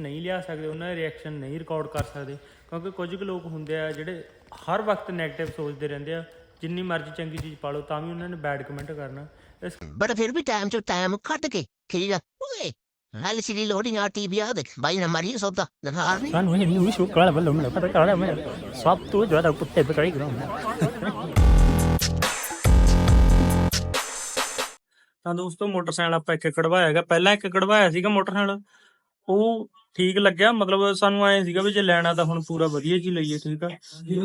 ਨਹੀਂ ਲਿਆ ਸਕਦੇ ਉਹਨਾਂ ਦੇ ਰਿਐਕਸ਼ਨ ਨਹੀਂ ਰਿਕਾਰਡ ਕਰ ਸਕਦੇ ਕਿਉਂਕਿ ਕੁਝ ਕੁ ਲੋਕ ਹੁੰਦੇ ਆ ਜਿਹੜੇ ਹਰ ਵਕਤ 네ਗੇਟਿਵ ਸੋਚਦੇ ਰਹਿੰਦੇ ਆ ਜਿੰਨੀ ਮਰਜ਼ੀ ਚੰਗੀ ਚੀਜ਼ ਪਾ ਲਓ ਤਾਂ ਵੀ ਉਹਨਾਂ ਨੇ ਬੈਡ ਕਮੈਂਟ ਕਰਨਾ। ਇਸ ਬਟ ਫਿਰ ਵੀ ਟਾਈਮ ਤੋਂ ਟਾਈਮ ਕੱਢ ਕੇ ਠੀਕ ਆ ਓਏ ਹਾਲ ਸੀ ਲੋਡਿੰਗ ਆ ਟੀਵੀ ਆ ਦੇਖ ਬਾਈ ਨਾ ਮਾਰੀ ਸੌਦਾ ਦਿਖਾ ਨਹੀਂ ਸਾਨੂੰ ਇਹ ਨਿਊਜ਼ ਸ਼ੋ ਕਰਾ ਵੱਲੋਂ ਮਿਲਿਆ ਪਤਾ ਕਰਾ ਮੈਂ ਸਭ ਤੋਂ ਜ਼ਿਆਦਾ ਕੁੱਤੇ ਬਕਾਈ ਕਰਾਉਂਦਾ ਤਾਂ ਦੋਸਤੋ ਮੋਟਰਸਾਈਕਲ ਆਪਾਂ ਇੱਕ ਕਢਵਾਇਆ ਹੈਗਾ। ਪਹਿਲਾਂ ਇੱਕ ਕਢਵਾਇਆ ਸੀਗਾ ਮੋਟਰਸਾਈਕਲ। ਉਹ ਠੀਕ ਲੱਗਿਆ ਮਤਲਬ ਸਾਨੂੰ ਐ ਸੀਗਾ ਵੀ ਜੇ ਲੈਣਾ ਤਾਂ ਹੁਣ ਪੂਰਾ ਵਧੀਆ ਜੀ ਲਈਏ ਠੀਕ ਆ।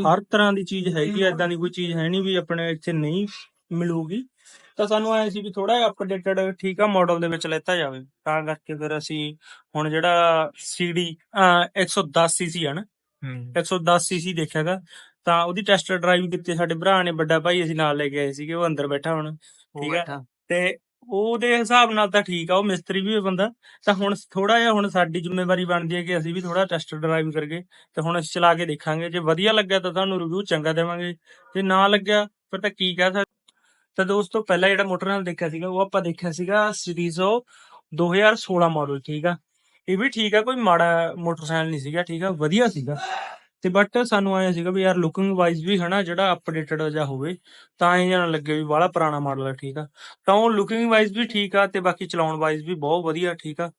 ਹਰ ਤਰ੍ਹਾਂ ਦੀ ਚੀਜ਼ ਹੈਗੀ ਆ ਇਦਾਂ ਦੀ ਕੋਈ ਚੀਜ਼ ਹੈ ਨਹੀਂ ਵੀ ਆਪਣੇ ਇੱਥੇ ਨਹੀਂ ਮਿਲੂਗੀ। ਤਾਂ ਸਾਨੂੰ ਐ ਸੀ ਵੀ ਥੋੜਾ ਜਿਹਾ ਅਪਡੇਟਡ ਠੀਕ ਆ ਮਾਡਲ ਦੇ ਵਿੱਚ ਲੈਤਾ ਜਾਵੇ। ਤਾਂ ਕਰਕੇ ਫਿਰ ਅਸੀਂ ਹੁਣ ਜਿਹੜਾ CD 110 ਸੀਸੀ ਆ ਨਾ 110 ਸੀਸੀ ਦੇਖਿਆਗਾ ਤਾਂ ਉਹਦੀ ਟੈਸਟ ਡਰਾਈਵ ਕੀਤੀ ਸਾਡੇ ਭਰਾ ਨੇ ਵੱਡਾ ਭਾਈ ਅਸੀਂ ਨਾਲ ਲੈ ਕੇ ਆਏ ਸੀਗੇ ਉਹ ਅੰਦਰ ਬੈਠਾ ਹੁਣ ਠੀਕ ਆ। ਤੇ ਉਹਦੇ ਹਿਸਾਬ ਨਾਲ ਤਾਂ ਠੀਕ ਆ, ਉਹ ਮਿਸਤਰੀ ਵੀ ਹੈ ਬੰਦਾ, ਤਾਂ ਹੁਣ ਥੋੜਾ ਜਿਹਾ ਹੁਣ ਸਾਡੀ ਜ਼ਿੰਮੇਵਾਰੀ ਬਣਦੀ ਹੈ ਕਿ ਅਸੀਂ ਵੀ ਥੋੜਾ ਟੈਸਟ ਡਰਾਈਵ ਕਰਕੇ ਤੇ ਹੁਣ ਅਸੀਂ ਚਲਾ ਕੇ ਦੇਖਾਂਗੇ, ਜੇ ਵਧੀਆ ਲੱਗਿਆ ਤਾਂ ਤੁਹਾਨੂੰ ਰਿਵਿਊ ਚੰਗਾ ਦੇਵਾਂਗੇ, ਜੇ ਨਾ ਲੱਗਿਆ ਫਿਰ ਤਾਂ ਕੀ ਕਹਿ ਸਕਦੇ। ਤਾਂ ਦੋਸਤੋ ਪਹਿਲਾਂ ਜਿਹੜਾ ਮੋਟਰ ਨਾਲ ਦੇਖਿਆ ਸੀਗਾ, ਉਹ ਆਪਾਂ ਦੇਖਿਆ ਸੀਗਾ ਸੀਰੀਜ਼ੋ 2016 ਮਾਡਲ ਠੀਕ ਆ। ਇਹ ਵੀ ਠੀਕ ਆ, ਕੋਈ ਮਾੜਾ ਮੋਟਰਸਾਈਕਲ ਨਹੀਂ ਸੀਗਾ, ਠੀਕ ਆ, ਵਧੀਆ ਸੀਗਾ। ਤੇ ਬਟ ਸਾਨੂੰ ਆਇਆ ਸੀਗਾ ਵੀ ਯਾਰ ਲੁਕਿੰਗ ਵਾਈਜ਼ ਵੀ ਹਨਾ ਜਿਹੜਾ ਅਪਡੇਟਡ ਜਿਹਾ ਹੋਵੇ, ਤਾਂ ਇਹ ਨਾ ਲੱਗੇ ਵੀ ਬਾਹਲਾ ਪੁਰਾਣਾ ਮਾਡਲ ਆ, ਠੀਕ ਆ। ਤਾਂ ਉਹ ਲੁਕਿੰਗ ਵਾਈਜ਼ ਵੀ ਠੀਕ ਆ ਤੇ ਬਾਕੀ ਚਲਾਉਣ ਵਾਈਜ਼ ਵੀ ਬਹੁਤ ਵਧੀਆ, ਠੀਕ ਆ।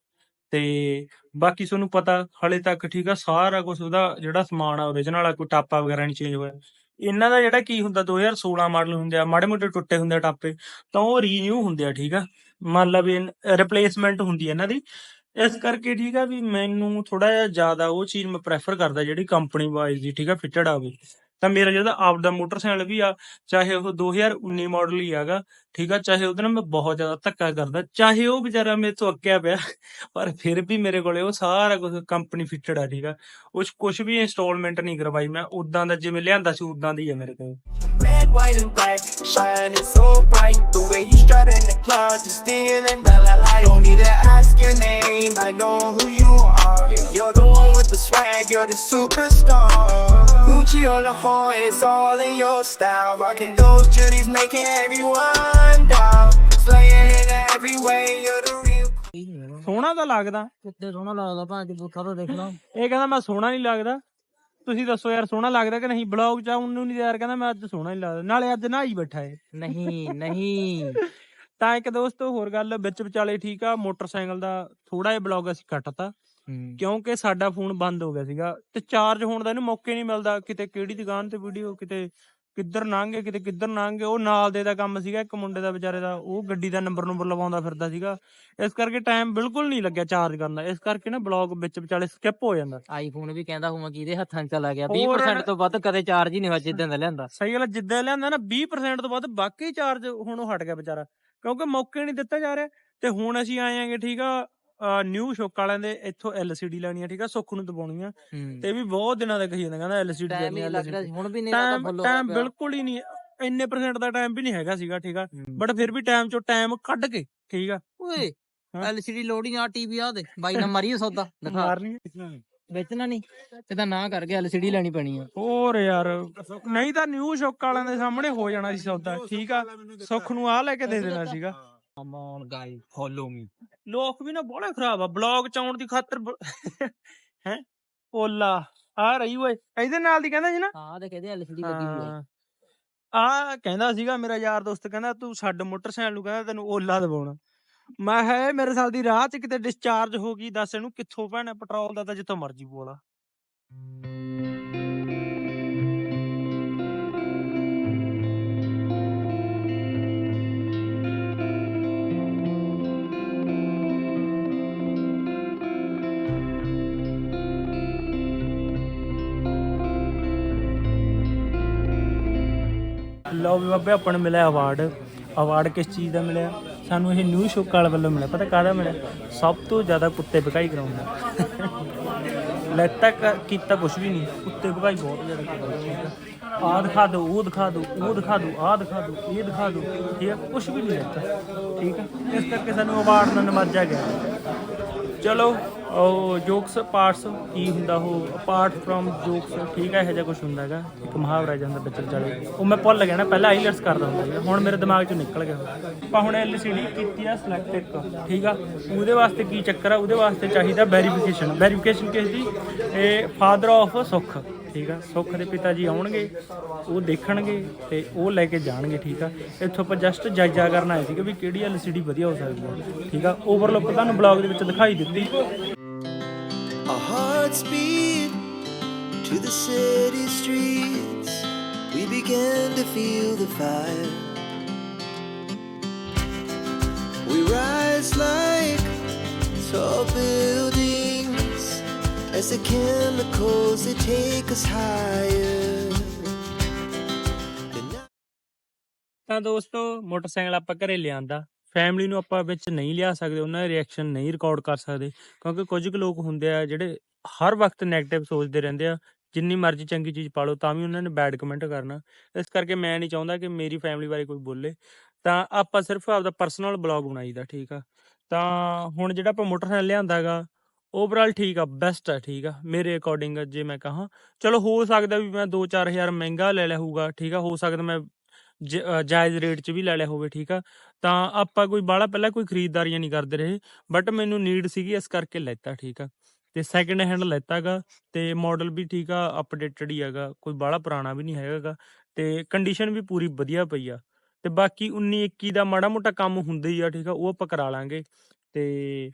ਤੇ ਬਾਕੀ ਤੁਹਾਨੂੰ ਪਤਾ ਹਲੇ ਤੱਕ, ਠੀਕ ਆ, ਸਾਰਾ ਕੁਝ ਉਹਦਾ ਜਿਹੜਾ ਸਮਾਨ ਆ origignal ਆ, ਕੋਈ ਟਾਪਾ ਵਗੈਰਾ ਨਹੀਂ ਚੇਂਜ ਹੋਇਆ। ਇਹਨਾਂ ਦਾ ਜਿਹੜਾ ਕੀ ਹੁੰਦਾ 2016 ਮਾਡਲ ਹੁੰਦੇ ਆ, ਮਾੜੇ ਮੋਟੇ ਟੁੱਟੇ ਹੁੰਦੇ ਆ ਟਾਪੇ, ਤਾਂ ਉਹ ਰੀਨਿਊ ਹੁੰਦੇ ਆ, ਠੀਕ ਆ। ਮੰਨ ਲਾ ਵੀ ਰਿਪਲੇਸਮੈਂਟ ਹੁੰਦੀ ਹੈ ਇਹਨਾਂ ਦੀ ਇਸ ਕਰਕੇ ਠੀਕ ਆ ਵੀ ਮੈਨੂੰ ਥੋੜਾ ਜਿਹਾ ਜ਼ਿਆਦਾ ਉਹ ਚੀਜ਼ ਮੈਂ ਪ੍ਰੈਫਰ ਕਰਦਾ ਜਿਹੜੀ ਕੰਪਨੀ ਵਾਈਜ਼ ਦੀ ਠੀਕ ਆ ਫਿਟਡ ਆਵੇ ਤਾਂ ਮੇਰਾ ਜਿਹੜਾ ਆਪਦਾ ਮੋਟਰਸਾਈਕਲ ਵੀ ਆ ਚਾਹੇ ਉਹ 2019 ਮਾਡਲ ਹੀ ਹੈਗਾ ਠੀਕ ਆ ਚਾਹੇ ਉਹਦੇ ਨਾਲ ਮੈਂ ਬਹੁਤ ਜ਼ਿਆਦਾ ਧੱਕਾ ਕਰਦਾ ਚਾਹੇ ਉਹ ਵਿਚਾਰਾ ਮੇਰੇ ਤੋਂ ਅੱਕਿਆ ਪਿਆ ਪਰ ਫਿਰ ਵੀ ਮੇਰੇ ਕੋਲੇ ਉਹ ਸਾਰਾ ਕੁਝ ਕੰਪਨੀ ਫਿਟਡ ਆ ਠੀਕ ਆ ਉਹ ਕੁਝ ਵੀ ਇੰਸਟਾਲਮੈਂਟ ਨਹੀਂ ਕਰਵਾਈ ਮੈਂ ਉਦਾਂ ਦਾ ਜਿਵੇਂ ਲਿਆਂਦਾ ਸੀ ਉਦਾਂ ਦੀ ਆ ਮੇਰੇ ਕੋਲ Red, white, and black, shining so bright. The way you strut in the club, just stealing the light. Don't name, I know who you are. You're the one with the swag, you're the superstar. Gucci on the phone, it's all in your style. Rocking those judies, making everyone down. Slaying in every way, you're the real. ਸੋਹਣਾ ਤਾਂ ਲੱਗਦਾ ਕਿੱਤੇ ਸੋਹਣਾ ਲੱਗਦਾ ਭਾਂ ਜੀ ਬੁੱਖਾ ਤੋਂ ਦੇਖ ਲਾ ਇਹ ਕਹਿੰਦਾ ਮੈਂ ਸੋਹਣਾ ਨਹੀਂ ਲੱਗਦਾ ਤੁਸੀਂ ਦੱਸੋ ਯਾਰ ਸੋਹਣਾ ਲੱਗਦਾ ਕਿ ਨਹੀਂ ਬਲੌਗ ਚ ਉਹਨੂੰ ਨਹੀਂ ਯਾਰ ਕਹਿੰਦਾ ਮੈਂ ਅੱਜ ਸੋਹਣਾ ਨਹੀਂ ਲੱਗਦਾ ਨਾਲੇ ਅੱਜ ਨਹਾਈ ਬੈਠਾ ਏ ਨਹੀਂ ਨਹੀਂ ਤਾਂ ਇੱਕ ਦੋਸਤੋ ਹੋਰ ਗੱਲ ਵਿੱਚ ਵਿਚਾਲੇ ਠੀਕ ਆ ਮੋਟਰਸਾਈਕਲ ਦਾ ਥੋੜਾ ਜਿਹਾ ਬਲੌਗ ਅਸੀਂ ਕੱਟਤਾ। ਕਿਉਂਕਿ ਸਾਡਾ ਫੋਨ ਬੰਦ ਹੋ ਗਿਆ ਸੀਗਾ ਤੇ ਚਾਰਜ ਹੋਣ ਦਾ ਇਹਨੂੰ ਮੌਕੇ ਨਹੀਂ ਮਿਲਦਾ। ਕਿਤੇ ਕਿਹੜੀ ਦੁਕਾਨ ਤੇ ਵੀਡੀਓ ਕਿਤੇ ਕਿੱਧਰ ਲੰਘੇ ਕਿਤੇ ਕਿੱਧਰ ਲੰਘੇ ਉਹ ਨਾਲ ਦੇ ਦਾ ਕੰਮ ਸੀਗਾ ਇੱਕ ਮੁੰਡੇ ਦਾ ਵਿਚਾਰੇ ਦਾ ਉਹ ਗੱਡੀ ਦਾ ਨੰਬਰ ਨੰਬਰ ਲਵਾਉਂਦਾ ਫਿਰਦਾ ਸੀਗਾ। ਇਸ ਕਰਕੇ ਟਾਈਮ ਬਿਲਕੁਲ ਨਹੀਂ ਲੱਗਿਆ ਚਾਰਜ ਕਰਨ ਦਾ। ਇਸ ਕਰਕੇ ਨਾ ਬਲੌਗ ਵਿੱਚ ਵਿਚਾਲੇ ਸਕਿਪ ਹੋ ਜਾਂਦਾ। ਆਈਫੋਨ ਵੀ ਕਹਿੰਦਾ ਹੋਵਾਂ ਕਿ ਇਹਦੇ ਹੱਥਾਂ 'ਚ ਚਲਾ ਗਿਆ। ਹੋਰ 20% ਤੋਂ ਵੱਧ ਕਦੇ ਚਾਰਜ ਹੀ ਨਹੀਂ ਹੋਇਆ ਜਿੱਦਾਂ ਦਾ ਲਿਆਂਦਾ। ਸਹੀ ਗੱਲ ਜਿੱਦਾਂ ਲਿਆਂਦਾ ਨਾ 20% ਤੋਂ ਵੱਧ ਬਾਕੀ ਚਾਰਜ ਹੁਣ ਉਹ ਹਟ ਗਿਆ ਵਿਚਾਰਾ। ਕਿਉਂਕਿ ਮੌਕੇ ਨਹੀਂ ਦਿੱਤਾ ਜਾ ਰਿਹਾ। ਤੇ ਹੁਣ ਅਸੀਂ ਆਏ ਆਂਗੇ ਠੀਕ ਆ ਨਿਊ ਸ਼ੌਕ ਵਾਲਿਆਂ ਦੇ ਇੱਥੋਂ LCD ਲੈਣੀ ਆ ਠੀਕ ਆ ਸੁੱਖ ਨੂੰ ਦਬਾਉਣੀ ਆ ਤੇ ਵੀ ਬਹੁਤ ਦਿਨਾਂ ਦਾ ਕਹੀ ਜਾਂਦਾ ਕਹਿੰਦਾ ਟਾਈਮ ਲੈਣੀ ਆ ਹੁਣ ਵੀ ਨਹੀਂ ਲੱਗਦਾ ਫੁੱਲ ਟਾਈਮ ਬਿਲਕੁਲ ਹੀ ਨਹੀਂ ਇੰਨੇ ਪਰਸੈਂਟ ਦਾ ਟਾਈਮ ਵੀ ਨਹੀਂ ਹੈਗਾ ਸੀਗਾ ਠੀਕ ਆ। ਬਟ ਫਿਰ ਵੀ ਟਾਈਮ ਚੋਂ ਟਾਈਮ ਕੱਢ ਕੇ ਠੀਕ ਆ। ਓਏ। ਐਲਸੀਡੀ ਲੋਡਿੰਗ ਆ ਟੀਵੀ ਆ ਦੇ ਬਾਈ ਨਾਲ ਮਾਰੀਏ ਸੌਦਾ ਦਿਖਾ। ਮਾਰਨੀ ਵੇਚਣਾ ਨਹੀਂ ਤੇ ਤਾਂ ਨਾ ਕਰਕੇ ਐਲਸੀਡੀ ਲੈਣੀ ਪੈਣੀ ਆ। ਹੋਰ ਯਾਰ ਨਹੀਂ ਤਾਂ ਨਿਊ ਸ਼ੌਕ ਵਾਲਿਆਂ ਦੇ ਸਾਹਮਣੇ ਹੋ ਜਾਣਾ ਸੀ ਸੌਦਾ ਠੀਕ ਆ? ਸੁੱਖ ਨੂੰ ਆ ਲੈ ਕੇ ਦੇ ਦੇਣਾ ਸੀਗਾ। ਕਮ ਔਨ ਗਾਈ ਫੋਲੋ ਮੀ ਲੋਕ ਵੀ ਨਾ ਬੜਾ ਖਰਾਬ ਆ ਬਲੌਗ ਚ ਆਉਣ ਦੀ ਖਾਤਰ ਹੈ? ਓਲਾ ਆ ਰਹੀ ਓਏ ਇਹਦੇ ਨਾਲ ਦੀ ਕਹਿੰਦਾ ਸੀ ਨਾ? ਹਾਂ ਤੇ ਕਹਿੰਦੇ ਐਲਸੀਡੀ ਲੱਗੀ ਹੋਈ। ਆ ਆ ਕਹਿੰਦਾ ਸੀਗਾ ਮੇਰਾ ਯਾਰ ਦੋਸਤ ਕਹਿੰਦਾ ਤੂੰ ਛੱਡ ਮੋਟਰਸਾਈਕਲ ਨੂੰ ਕਹਿੰਦਾ ਤੈਨੂੰ ਓਲਾ ਦਵਾਉਣਾ। ਮੈਂ ਹੈ ਮੇਰੇ ਸਾਲ ਦੀ ਰਾਹ ਚ ਕਿਤੇ ਡਿਸਚਾਰਜ ਹੋ ਗਈ, ਦੱਸ ਇਹਨੂੰ ਕਿੱਥੋਂ ਪੈਣਾ ਪੈਟਰੋਲ ਦਾ ਤਾਂ ਜਿੱਥੋਂ ਮਰਜ਼ੀ ਬੋਲਾ ਲਓ ਵੀ ਬਾਬੇ, ਆਪਾਂ ਨੂੰ ਮਿਲਿਆ ਅਵਾਰਡ ਅਵਾਰਡ ਕਿਸ ਚੀਜ਼ ਦਾ ਮਿਲਿਆ? ਸਾਨੂੰ ਇਹ ਨਿਊ ਸ਼ੋਕ ਵਾਲ ਵੱਲੋਂ ਮਿਲਿਆ। ਪਤਾ ਕਾਹਦਾ ਮਿਲਿਆ? ਸਭ ਤੋਂ ਜ਼ਿਆਦਾ ਕੁੱਤੇ ਭਕਾਈ ਕਰਾਉਂਦਾ। ਲੈਤਾ ਕ- ਕੀਤਾ ਕੁਝ ਵੀ ਨਹੀਂ। ਕੁੱਤੇ ਭਕਾਈ ਬਹੁਤ ਜ਼ਿਆਦਾ ਕਰਾਉਂਦਾ ਆ ਦਿਖਾ ਦਿਓ, ਉਹ ਦਿਖਾ ਦਿਓ, ਉਹ ਦਿਖਾ ਦਿਓ ਆ ਦਿਖਾ ਦਿਓ, ਇਹ ਦਿਖਾ ਦਿਓ। ਠੀਕ ਹੈ ਕੁਝ ਵੀ ਨਹੀਂ ਲੈਤਾ ਠੀਕ ਹੈ ਇਸ ਕਰਕੇ ਸਾਨੂੰ ਅਵਾਰਡ ਨਾਲ ਨਵਾਜਿਆ ਗਿਆ। ਚਲੋ। ਉਹ ਜੋਕਸ ਪਾਰਟਸ ਕੀ ਹੁੰਦਾ ਉਹ ਅਪਾਰਟ ਫਰਮ ਜੋਕਸ ਠੀਕ ਹੈ, ਇਹੋ ਜਿਹਾ ਕੁਝ ਹੁੰਦਾ ਹੈਗਾ। ਇੱਕ ਮੁਹਾਵਰਾ ਜਾਂਦਾ ਵਿੱਚ ਵਿਚਾਲੇ। ਉਹ ਮੈਂ ਭੁੱਲ ਗਿਆ ਨਾ, ਪਹਿਲਾਂ ਆਈਲੈਟਸ ਕਰਦਾ ਹੁੰਦਾ ਸੀਗਾ। ਹੁਣ ਮੇਰੇ ਦਿਮਾਗ ਚੋਂ ਨਿਕਲ ਗਿਆ। ਆਪਾਂ ਹੁਣ ਐਲਸੀਡੀ ਕੀਤੀ ਆ ਸਿਲੈਕਟ ਇੱਕ, ਠੀਕ ਆ? ਉਹਦੇ ਵਾਸਤੇ ਕੀ ਚੱਕਰ ਆ? ਉਹਦੇ ਵਾਸਤੇ ਚਾਹੀਦਾ ਵੈਰੀਫਿਕੇਸ਼ਨ ਵੈਰੀਫਿਕੇਸ਼ਨ ਕਿਸ ਦੀ? ਇਹ ਫਾਦਰ ਆਫ ਸੁੱਖ, ਠੀਕ ਆ? ਸੁੱਖ ਦੇ ਪਿਤਾ ਜੀ ਆਉਣਗੇ, ਉਹ ਦੇਖਣਗੇ ਤੇ ਉਹ ਲੈ ਕੇ ਜਾਣਗੇ, ਠੀਕ ਆ? ਇੱਥੋਂ ਆਪਾਂ ਜਸਟ ਜਾਇਜ਼ਾ ਕਰਨ ਆਏ ਸੀਗੇ ਵੀ ਕਿਹੜੀ ਐਲਸੀਡੀ ਵਧੀਆ ਹੋ ਸਕਦੀ ਹੈ ਠੀਕ ਆ? ਓਵਰਲੁੱਕ ਤੁਹਾਨੂੰ ਬਲੌਗ ਦੇ ਵਿੱਚ ਦਿਖਾਈ ਦਿੱਤੀ। hearts beat to the city streets. We began to feel the fire. We rise like tall buildings as the chemicals they take us higher. And now- ਤਾਂ ਦੋਸਤੋ ਮੋਟਰਸਾਈਕਲ ਆਪਾਂ ਘਰੇ ਲਿਆਂਦਾ ਫੈਮਿਲੀ ਨੂੰ ਆਪਾਂ ਵਿੱਚ ਨਹੀਂ ਲਿਆ ਸਕਦੇ, ਉਹਨਾਂ ਦੇ ਰਿਐਕਸ਼ਨ ਨਹੀਂ ਰਿਕਾਰਡ ਕਰ ਸਕਦੇ, ਕਿਉਂਕਿ ਕੁਝ ਕੁ ਲੋਕ ਹੁੰਦੇ ਆ ਜਿਹੜੇ ਹਰ ਵਕਤ 네ਗੇਟਿਵ ਸੋਚਦੇ ਰਹਿੰਦੇ ਆ, ਜਿੰਨੀ ਮਰਜ਼ੀ ਚੰਗੀ ਚੀਜ਼ ਪਾ ਲਓ, ਤਾਂ ਵੀ ਉਹਨਾਂ ਨੇ ਬੈਡ ਕਮੈਂਟ ਕਰਨਾ। ਇਸ ਕਰਕੇ ਮੈਂ ਨਹੀਂ ਚਾਹੁੰਦਾ ਕਿ ਮੇਰੀ ਫੈਮਿਲੀ ਬਾਰੇ ਕੋਈ ਬੋਲੇ। ਤਾਂ ਆਪਾਂ ਸਿਰਫ ਆਪਦਾ ਪਰਸਨਲ ਬਲੌਗ ਬਣਾਈਦਾ, ਠੀਕ ਆ। ਤਾਂ ਹੁਣ ਜਿਹੜਾ ਆਪਾਂ ਮੋਟਰਸਾਈਕਲ ਲਿਆਂਦਾਗਾ ਓਵਰਆਲ ਠੀਕ ਆ ਬੈਸਟ ਆ, ਠੀਕ ਆ, ਮੇਰੇ ਅਕੋਰਡਿੰਗ ਜੇ ਮੈਂ ਕਹਾਂ। ਚਲੋ ਹੋ ਸਕਦਾ ਵੀ ਮੈਂ 2-4000 ਮਹਿੰਗਾ ਲੈ ਲਿਆ ਹੋਊਗਾ, ਠੀਕ ਆ, ਹੋ ਸਕਦਾ ਮੈਂ ਜ- ਅ, ਜਾਇਜ਼ ਰੇਟ 'ਚ ਵੀ ਲੈ ਲਿਆ ਹੋਵੇ ਠੀਕ ਆ? ਤਾਂ ਆਪਾਂ ਕੋਈ ਬਾਹਲਾ ਪਹਿਲਾਂ ਕੋਈ ਖਰੀਦਦਾਰੀਆਂ ਨਹੀਂ ਕਰਦੇ ਰਹੇ ਬਟ ਮੈਨੂੰ ਨੀਡ ਸੀਗੀ ਇਸ ਕਰਕੇ ਲੈਤਾ ਠੀਕ ਆ? ਤੇ ਸੈਕਿੰਡ ਹੈਂਡ ਲੈਤਾਗਾ ਤੇ ਮਾਡਲ ਵੀ ਠੀਕ ਆ ਅਪਡੇਟਡ ਹੀ ਹੈਗਾ ਕੋਈ ਬਾਹਲਾ ਪੁਰਾਣਾ ਵੀ ਨਹੀਂ ਹੈਗਾਗਾ ਤੇ ਕੰਡੀਸ਼ਨ ਵੀ ਪੂਰੀ ਵਧੀਆ ਪਈ ਆ। ਤੇ ਬਾਕੀ 19 21 ਦਾ ਮਾੜਾ ਮੋਟਾ ਕੰਮ ਹੁੰਦਾ ਹੀ ਆ ਠੀਕ ਆ ਉਹ ਆਪਾਂ ਕਰਾ ਲਾਂਗੇ। ਤੇ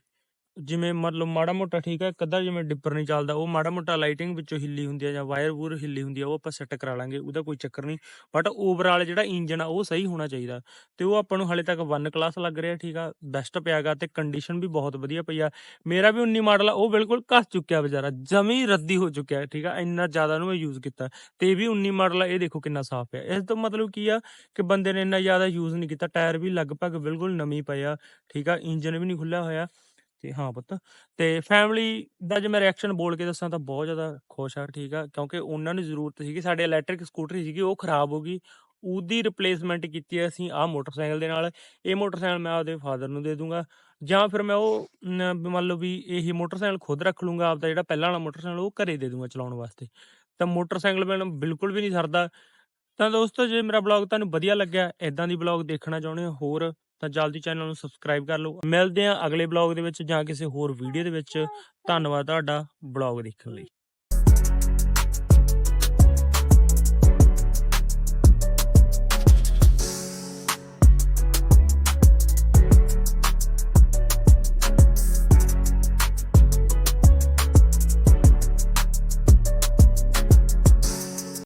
ਜਿਵੇਂ ਮਤਲਬ ਮਾੜਾ ਮੋਟਾ ਠੀਕ ਹੈ, ਇੱਕ ਅੱਧਾ ਜਿਵੇਂ ਡਿੱਪਰ ਨਹੀਂ ਚੱਲਦਾ, ਉਹ ਮਾੜਾ ਮੋਟਾ ਲਾਈਟਿੰਗ ਵਿੱਚੋਂ ਹਿੱਲੀ ਹੁੰਦੀ ਆ ਜਾਂ ਵਾਇਰ ਵੂਰ ਹਿੱਲੀ ਹੁੰਦੀ ਆ ਉਹ ਆਪਾਂ ਸੈੱਟ ਕਰਾ ਲਾਂਗੇ, ਉਹਦਾ ਕੋਈ ਚੱਕਰ ਨਹੀਂ। ਬਟ ਓਵਰਆਲ ਜਿਹੜਾ ਇੰਜਨ ਆ, ਉਹ ਸਹੀ ਹੋਣਾ ਚਾਹੀਦਾ ਤੇ ਉਹ ਆਪਾਂ ਨੂੰ ਹਾਲੇ ਤੱਕ 1 ਕਲਾਸ ਲੱਗ ਰਿਹਾ, ਠੀਕ ਆ ਬੈਸਟ ਪਿਆਗਾ ਤੇ ਕੰਡੀਸ਼ਨ ਵੀ ਬਹੁਤ ਵਧੀਆ ਪਈ ਆ। ਮੇਰਾ ਵੀ 19 ਮਾਡਲ ਆ, ਉਹ ਬਿਲਕੁਲ ਘਸ ਚੁੱਕਿਆ ਵਿਚਾਰਾ ਜਮੀ ਰੱਦੀ ਹੋ ਚੁੱਕਿਆ, ਠੀਕ ਆ, ਇੰਨਾ ਜ਼ਿਆਦਾ ਨੂੰ ਮੈਂ ਯੂਜ਼ ਕੀਤਾ। ਤੇ ਇਹ ਵੀ 19 ਮਾਡਲ ਆ, ਇਹ ਦੇਖੋ ਕਿੰਨਾ ਸਾਫ਼ ਹੈ ਇਸ ਤੋਂ ਮਤਲਬ ਕੀ ਆ ਕਿ ਬੰਦੇ ਨੇ ਇੰਨਾ ਜ਼ਿਆਦਾ ਯੂਜ਼ ਨਹੀਂ ਕੀਤਾ, ਟਾਇਰ ਵੀ ਲਗਭਗ ਬਿਲਕੁਲ ਨਵੇਂ ਪਏ ਆ, ਠੀਕ ਆ ਇੰਜਨ ਵੀ ਨਹੀਂ ਖੁੱਲਿਆ ਹੋਇਆ। ਤੇ ਹਾਂ ਪੁੱਤ, ਤੇ ਫੈਮਿਲੀ ਦਾ ਜੇ ਮੈਂ ਰਿਐਕਸ਼ਨ ਬੋਲ ਕੇ ਦੱਸਾਂ ਤਾਂ ਬਹੁਤ ਜ਼ਿਆਦਾ ਖੁਸ਼ ਆ, ਠੀਕ ਆ, ਕਿਉਂਕਿ ਉਹਨਾਂ ਨੂੰ ਜ਼ਰੂਰਤ ਸੀਗੀ, ਸਾਡੇ ਇਲੈਕਟ੍ਰਿਕ ਸਕੂਟਰੀ ਸੀਗੀ, ਉਹ ਖਰਾਬ ਹੋ ਗਈ, ਉਹਦੀ ਰਿਪਲੇਸਮੈਂਟ ਕੀਤੀ ਹੈ ਅਸੀਂ ਆਹ ਮੋਟਰਸਾਈਕਲ ਦੇ ਨਾਲ, ਇਹ ਮੋਟਰਸਾਈਕਲ ਮੈਂ ਆਪਦੇ ਫਾਦਰ ਨੂੰ ਦੇ ਦੂੰਗਾ, ਜਾਂ ਫਿਰ ਮੈਂ ਉਹ, ਨ- ਵੀ ਮੰਨ ਲਓ ਵੀ ਇਹੀ ਮੋਟਰਸਾਈਕਲ ਖੁਦ ਰੱਖ ਲੂੰਗਾ, ਆਪਦਾ ਜਿਹੜਾ ਪਹਿਲਾਂ ਵਾਲਾ ਮੋਟਰਸਾਈਕਲ ਉਹ ਘਰੇ ਦੇ ਦੂੰਗਾ ਚਲਾਉਣ ਵਾਸਤੇ, ਤਾਂ ਮੋਟਰਸਾਈਕਲ ਮੈਨੂੰ ਬਿਲਕੁਲ ਵੀ ਨਹੀਂ ਸਰਦਾ, ਤਾਂ ਦੋਸਤੋ ਜੇ ਮੇਰਾ ਬਲੌਗ ਤੁਹਾਨੂੰ ਵਧੀਆ ਲੱਗਿਆ ਇਦਾਂ ਦੀ ਬਲੌਗ ਦੇਖਣਾ ਚਾਹੁੰਦੇ ਹੋ, ਹੋਰ ਤਾਂ ਜਲਦੀ ਚੈਨਲ ਨੂੰ ਸਬਸਕ੍ਰਾਈਬ ਕਰ ਲਓ। ਮਿਲਦੇ ਹਾਂ ਅਗਲੇ ਬਲੌਗ ਦੇ ਵਿੱਚ ਜਾਂ ਕਿਸੇ ਹੋਰ ਵੀਡੀਓ ਦੇ ਵਿੱਚ। ਧੰਨਵਾਦ ਤੁਹਾਡਾ ਬਲੌਗ ਦੇਖਣ ਲਈ।